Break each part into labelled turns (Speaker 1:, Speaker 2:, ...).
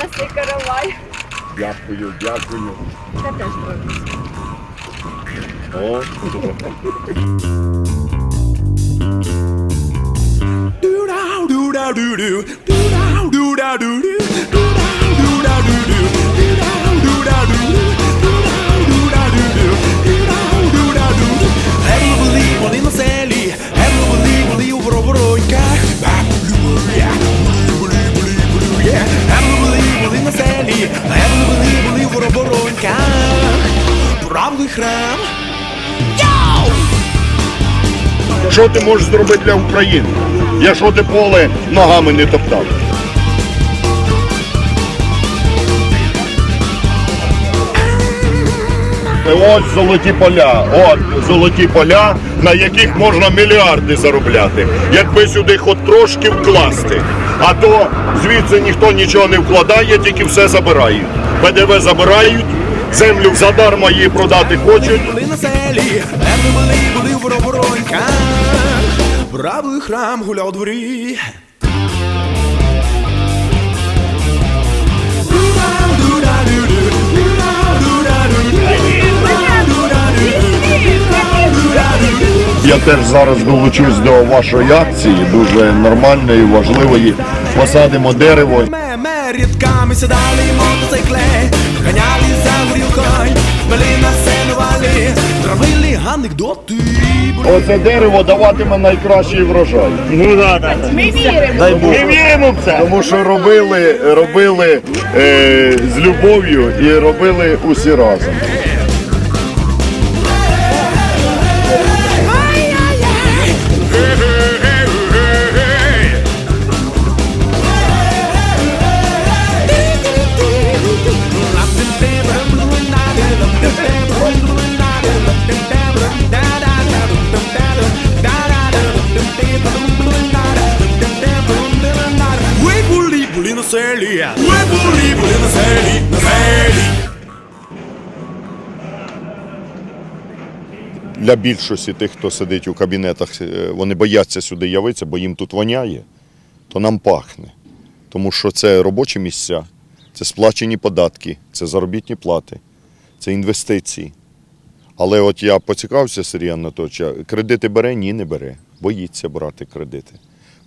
Speaker 1: Тарасий Каравай.
Speaker 2: Дякую, дякую.
Speaker 1: Це теж робить.
Speaker 2: О,
Speaker 3: Герли Правий храм.
Speaker 2: що ти можеш зробити для України? Якщо ти поле ногами не топтав. Ось золоті поля, от золоті поля, на яких можна мільярди заробляти, якби сюди хоч трошки вкласти. А то звідси ніхто нічого не вкладає, тільки все забирають. ПДВ забирають, землю задарма її продати хочуть.
Speaker 3: Були на селі, герли вони були в робороньках. Правий храм гуляв у дворі.
Speaker 2: Я теж зараз долучусь до вашої акції, дуже нормальної, важливої. Посадимо дерево.
Speaker 3: Ме, ме, рідками сідали мотоцикли, анекдоти.
Speaker 2: Оце дерево даватиме найкращий врожай.
Speaker 4: Ну да, да.
Speaker 1: Ми віримо.
Speaker 4: Ми віримо в це.
Speaker 2: Тому що робили, робили е, з любов'ю і робили усі разом.
Speaker 3: Селі, ви були, були на селі, на селі.
Speaker 2: Для більшості тих, хто сидить у кабінетах, е, вони бояться сюди явитися, бо їм тут воняє, то нам пахне. Тому що це робочі місця, це сплачені податки, це заробітні плати, це інвестиції. Але от я поцікавився Сергій Анатолійовича, кредити бере? Ні, не бере. Боїться брати кредити.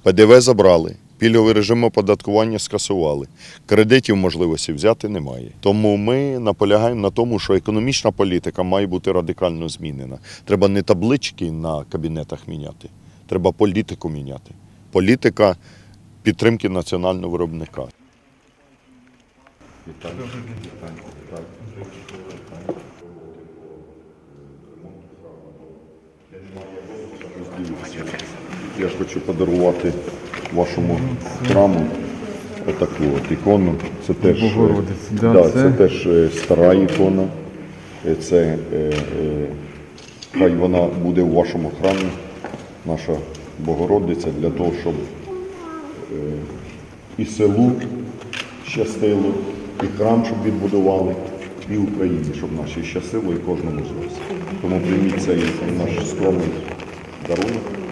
Speaker 2: ПДВ забрали, пільговий режим оподаткування скасували. Кредитів можливості взяти немає. Тому ми наполягаємо на тому, що економічна політика має бути радикально змінена. Треба не таблички на кабінетах міняти, треба політику міняти. Політика підтримки національного виробника. Я ж хочу подарувати вашому храму отаку от ікону. Це теж, е,
Speaker 5: да,
Speaker 2: да, це...
Speaker 5: це-
Speaker 2: теж е, стара ікона. Е, Це е, е, хай вона буде у вашому храмі, наша Богородиця, для того, щоб е, і селу щастило, і храм, щоб відбудували, і Україні, щоб наші щастило і кожному з вас. Тому прийміть цей наш скромний дарунок.